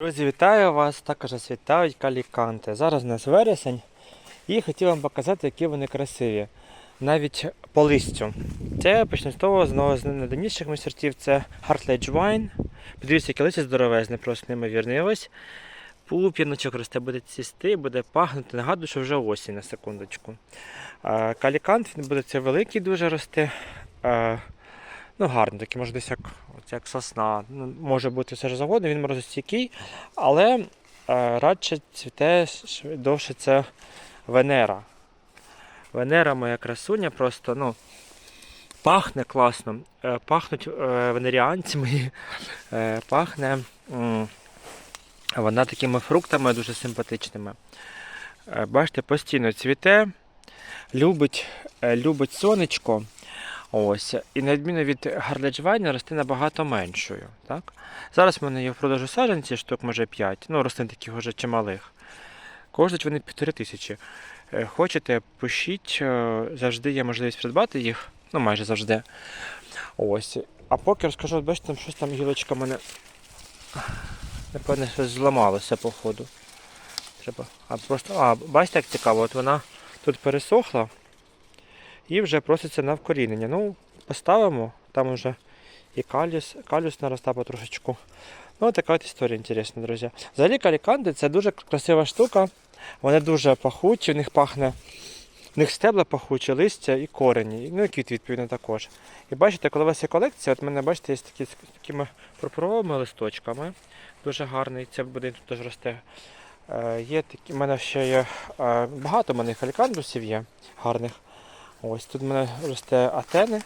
Друзі, вітаю вас! Також вітають каліканти. Зараз у нас вересень і хотів вам показати, які вони красиві. Навіть по листю. Це почну з того, з одного з найдавніших сортів це Heartledge Wine. Подивіться, яке листя здоровезне, просто неймовірне. Ось пуп'яночок росте, буде цісти, буде пахнути. Нагадую, що вже осінь на секундочку. Калікант він буде це великий дуже рости. Ну, гарний, такий, може десь як, як сосна. Ну, може бути все ж завгодно, він морозостійкий, але е, радше цвіте довше це Венера. Венера моя красуня просто, ну, пахне класно. Е, пахнуть е, венеріанці мої, пахне вона такими фруктами дуже симпатичними. Бачите, постійно цвіте, любить, любить сонечко. Ось. І на відміну від гардаджвайна росте набагато меншою. Так? Зараз в мене є в продажу саджанці, штук може 5, ну рослин таких вже чималих. Коштують вони півтори тисячі. Е, Хочете, пишіть, е, завжди є можливість придбати їх, ну майже завжди. Ось. А поки розкажу, бачите, там щось там гілочка мене. Напевне, щось зламалося по ходу. Треба. А просто. А, бачите, як цікаво, от вона тут пересохла і вже проситься на вкорінення. Ну, поставимо, там вже і калюс, калюс наростав потрошечку. Ну, така от історія інтересна, друзі. Взагалі каліканди це дуже красива штука. Вони дуже пахучі, в них пахне. В них стебла пахучі, листя і корені, ну і квіт, відповідно, також. І бачите, коли у вас є колекція, от в мене, бачите, є такі з такими пурпуровими листочками. Дуже гарний. Це буде тут теж росте. Е, є такі, в мене ще є е, багато в мене калікандусів є гарних. Ось тут в мене росте атени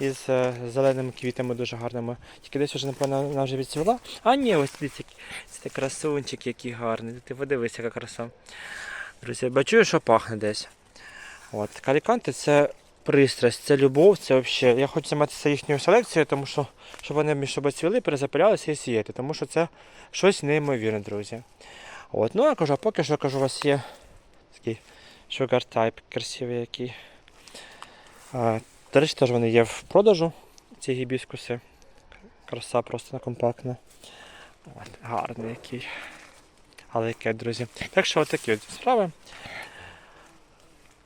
із е, зеленими квітами дуже гарними. Тільки десь вже, напевно, вона вже відцвіла. А ні, ось дивіться, це красунчик, який гарний. Ти подивись, яка краса. Друзі, бачу, що пахне десь. От. Каліканти це пристрасть, це любов, це взагалі. Я хочу займатися їхньою селекцією, тому що щоб вони між собою цвіли, перезапилялися і сіяти, тому що це щось неймовірне, друзі. От. Ну, я кажу, а поки що кажу, у вас є такий Sugar Type красивий який. До речі, теж вони є в продажу, ці гібіскуси. Краса просто компактна. Гарний який. Але яке, друзі. Так що отакі от справи.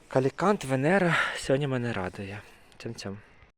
Калікант Венера сьогодні мене радує. Цим-цим.